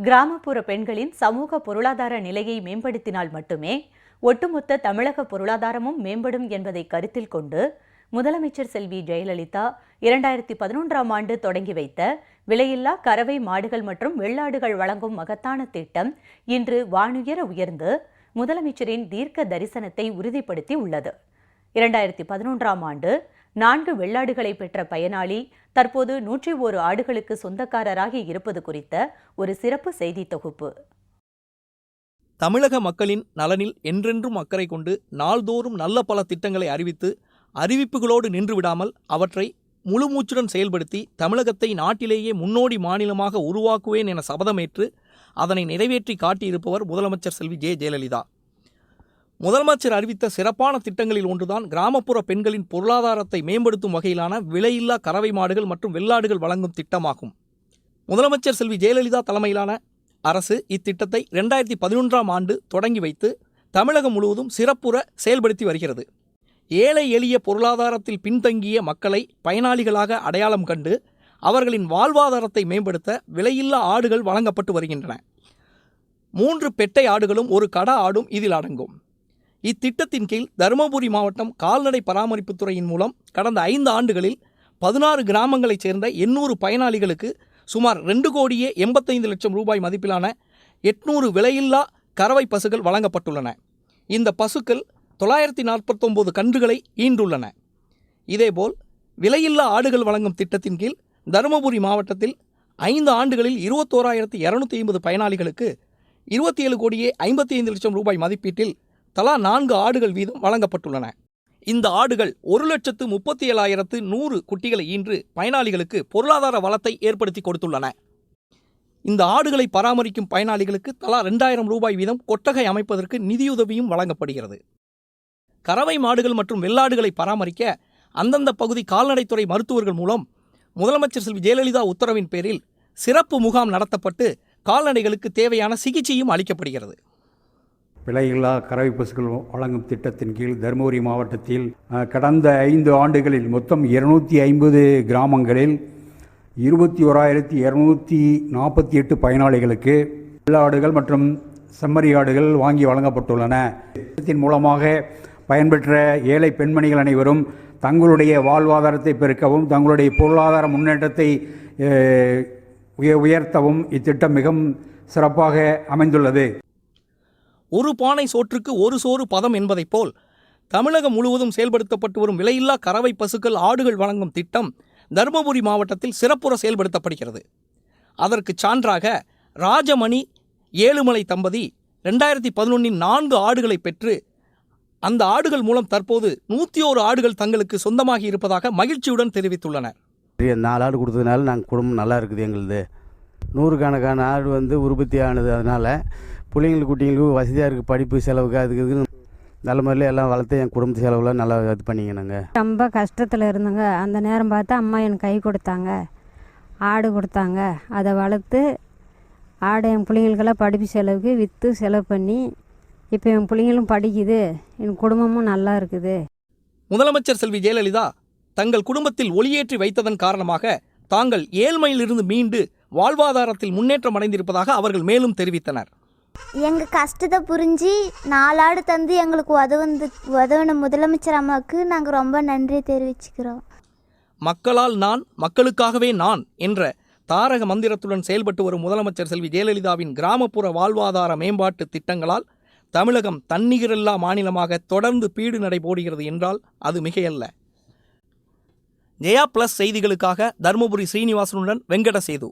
கிராமப்புற பெண்களின் சமூக பொருளாதார நிலையை மேம்படுத்தினால் மட்டுமே ஒட்டுமொத்த தமிழக பொருளாதாரமும் மேம்படும் என்பதை கருத்தில் கொண்டு முதலமைச்சர் செல்வி ஜெயலலிதா இரண்டாயிரத்தி பதினொன்றாம் ஆண்டு தொடங்கி வைத்த விலையில்லா கறவை மாடுகள் மற்றும் வெள்ளாடுகள் வழங்கும் மகத்தான திட்டம் இன்று வானுயர உயர்ந்து முதலமைச்சரின் தீர்க்க தரிசனத்தை உறுதிப்படுத்தி உள்ளது இரண்டாயிரத்தி பதினொன்றாம் ஆண்டு நான்கு வெள்ளாடுகளை பெற்ற பயனாளி தற்போது நூற்றி ஓரு ஆடுகளுக்கு சொந்தக்காரராகி இருப்பது குறித்த ஒரு சிறப்பு செய்தி தொகுப்பு. தமிழக மக்களின் நலனில் என்றென்றும் அக்கறை கொண்டு நாள்தோறும் நல்ல பல திட்டங்களை அறிவித்து அறிவிப்புகளோடு நின்று விடாமல் அவற்றை முழுமூச்சுடன் செயல்படுத்தி தமிழகத்தை நாட்டிலேயே முன்னோடி மாநிலமாக உருவாக்குவேன் என சபதமேற்று அதனை நிறைவேற்றி காட்டியிருப்பவர் முதலமைச்சர் செல்வி ஜெ ஜெயலலிதா. முதலமைச்சர் அறிவித்த சிறப்பான திட்டங்களில் ஒன்றுதான் கிராமப்புற பெண்களின் பொருளாதாரத்தை மேம்படுத்தும் வகையிலான விலையில்லா கறவை மாடுகள் மற்றும் வெள்ளாடுகள் வழங்கும் திட்டமாகும். முதலமைச்சர் செல்வி ஜெயலலிதா தலைமையிலான அரசு இத்திட்டத்தை ரெண்டாயிரத்தி பதினொன்றாம் ஆண்டு தொடங்கி வைத்து தமிழகம் முழுவதும் சிறப்புற செயல்படுத்தி வருகிறது. ஏழை எளிய பொருளாதாரத்தில் பின்தங்கிய மக்களை பயனாளிகளாக அடையாளம் கண்டு அவர்களின் வாழ்வாதாரத்தை மேம்படுத்த விலையில்லா ஆடுகள் வழங்கப்பட்டு வருகின்றன. மூன்று பெட்டை ஆடுகளும் ஒரு கடா ஆடும் இதில் அடங்கும். இத்திட்டத்தின் கீழ் தருமபுரி மாவட்டம் கால்நடை பராமரிப்புத்துறையின் மூலம் கடந்த ஐந்து ஆண்டுகளில் பதினாறு கிராமங்களைச் சேர்ந்த எண்ணூறு பயனாளிகளுக்கு சுமார் ரெண்டு கோடியே எண்பத்தைந்து லட்சம் ரூபாய் மதிப்பிலான எட்நூறு விலையில்லா கறவை பசுகள் வழங்கப்பட்டுள்ளன. இந்த பசுக்கள் தொள்ளாயிரத்தி நாற்பத்தொம்போது கன்றுகளை ஈண்டுள்ளன இதேபோல் விலையில்லா ஆடுகள் வழங்கும் திட்டத்தின் கீழ் தருமபுரி மாவட்டத்தில் ஐந்து ஆண்டுகளில் இருபத்தோராயிரத்தி இரநூத்தி ஐம்பது பயனாளிகளுக்கு இருபத்தி ஏழு கோடியே ஐம்பத்தி ஐந்து லட்சம் ரூபாய் மதிப்பீட்டில் தலா நான்கு ஆடுகள் வீதம் வழங்கப்பட்டுள்ளன. இந்த ஆடுகள் ஒரு லட்சத்து முப்பத்தி ஏழாயிரத்து நூறு குட்டிகளை ஈன்று பயனாளிகளுக்கு பொருளாதார வளத்தை ஏற்படுத்தி கொடுத்துள்ளன. இந்த ஆடுகளை பராமரிக்கும் பயனாளிகளுக்கு தலா ரெண்டாயிரம் ரூபாய் வீதம் கொட்டகை அமைப்பதற்கு நிதியுதவியும் வழங்கப்படுகிறது. கறவை மாடுகள் மற்றும் வெள்ளாடுகளை பராமரிக்க அந்தந்த பகுதி கால்நடைத்துறை மருத்துவர்கள் மூலம் முதலமைச்சர் செல்வி ஜெயலலிதா உத்தரவின் பேரில் சிறப்பு முகாம் நடத்தப்பட்டு கால்நடைகளுக்கு தேவையான சிகிச்சையும் அளிக்கப்படுகிறது. விலையில்லா கறவை பசுக்கள் வழங்கும் திட்டத்தின் கீழ் தருமபுரி மாவட்டத்தில் கடந்த ஐந்து ஆண்டுகளில் மொத்தம் இருநூற்றி ஐம்பது கிராமங்களில் இருபத்தி ஓராயிரத்தி இரநூத்தி நாற்பத்தி எட்டு பயனாளிகளுக்கு வெள்ளாடுகள் மற்றும் செம்மறி ஆடுகள் வாங்கி வழங்கப்பட்டுள்ளன. திட்டத்தின் மூலமாக பயன்பெற்ற ஏழை பெண்மணிகள் அனைவரும் தங்களுடைய வாழ்வாதாரத்தை பெருக்கவும் தங்களுடைய பொருளாதார முன்னேற்றத்தை உய- உயர்த்தவும் இத்திட்டம் மிகவும் சிறப்பாக அமைந்துள்ளது. ஒரு பானை சோற்றுக்கு ஒரு சோறு பதம் என்பதைப் போல். தமிழகம் முழுவதும் செயல்படுத்தப்பட்டு வரும் விலையில்லா கறவை பசுக்கள் ஆடுகள் வழங்கும் திட்டம் தருமபுரி மாவட்டத்தில் சிறப்புற செயல்படுத்தப்படுகிறது. அதற்கு சான்றாக ராஜமணி ஏழுமலை தம்பதி ரெண்டாயிரத்தி பதினொன்றின் நான்கு ஆடுகளை பெற்று அந்த ஆடுகள் மூலம் தற்போது நூற்றி ஓரு ஆடுகள் தங்களுக்கு சொந்தமாகி இருப்பதாக மகிழ்ச்சியுடன் தெரிவித்துள்ளனர். நாலு ஆடு கொடுத்ததுனால நாங்கள் குடும்பம் நல்லா இருக்குது எங்களுது. நூறுக்கணக்கான ஆடு வந்து உற்பத்தி ஆனது அதனால் பிள்ளைங்களுக்கு குட்டிங்களுக்கு வசதியாக இருக்குது படிப்பு செலவுக்கு அதுக்கு இதுக்கு நல்ல முறையில் எல்லாம் வளர்த்து என் குடும்ப செலவுலாம் நல்லா இது பண்ணிங்க நாங்கள் ரொம்ப கஷ்டத்தில் இருந்தோங்க. அந்த நேரம் பார்த்து அம்மா எனக்கு கை கொடுத்தாங்க. ஆடு கொடுத்தாங்க. அதை வளர்த்து ஆடு என் பிள்ளைங்களுக்கெல்லாம் படிப்பு செலவுக்கு விற்று செலவு பண்ணி இப்போ என் பிள்ளைங்களும் படிக்குது. என் குடும்பமும் நல்லா இருக்குது. முதலமைச்சர் செல்வி ஜெயலலிதா தங்கள் குடும்பத்தில் ஒளியேற்றி வைத்ததன் காரணமாக தாங்கள் ஏழ்மையிலிருந்து மீண்டு வாழ்வாதாரத்தில் முன்னேற்றம் அடைந்திருப்பதாக அவர்கள் மேலும் தெரிவித்தனர். எங்கள் கஷ்டத்தை புரிஞ்சு நாலாடு தந்து எங்களுக்கு உதவுந்து உதவின முதலமைச்சர் அம்மாவுக்கு நாங்கள் ரொம்ப நன்றி தெரிவிச்சுக்கிறோம். மக்களால் நான் மக்களுக்காகவே நான் என்ற தாரக மந்திரத்துடன் செயல்பட்டு வரும் முதலமைச்சர் செல்வி ஜெயலலிதாவின் கிராமப்புற வாழ்வாதார மேம்பாட்டு திட்டங்களால் தமிழகம் தன்னிகரில்லா மாநிலமாக தொடர்ந்து பீடு நடை போடுகிறது என்றால் அது மிகையல்ல. ஜெயா பிளஸ் செய்திகளுக்காக தருமபுரி ஸ்ரீனிவாசனுடன் வெங்கட சேது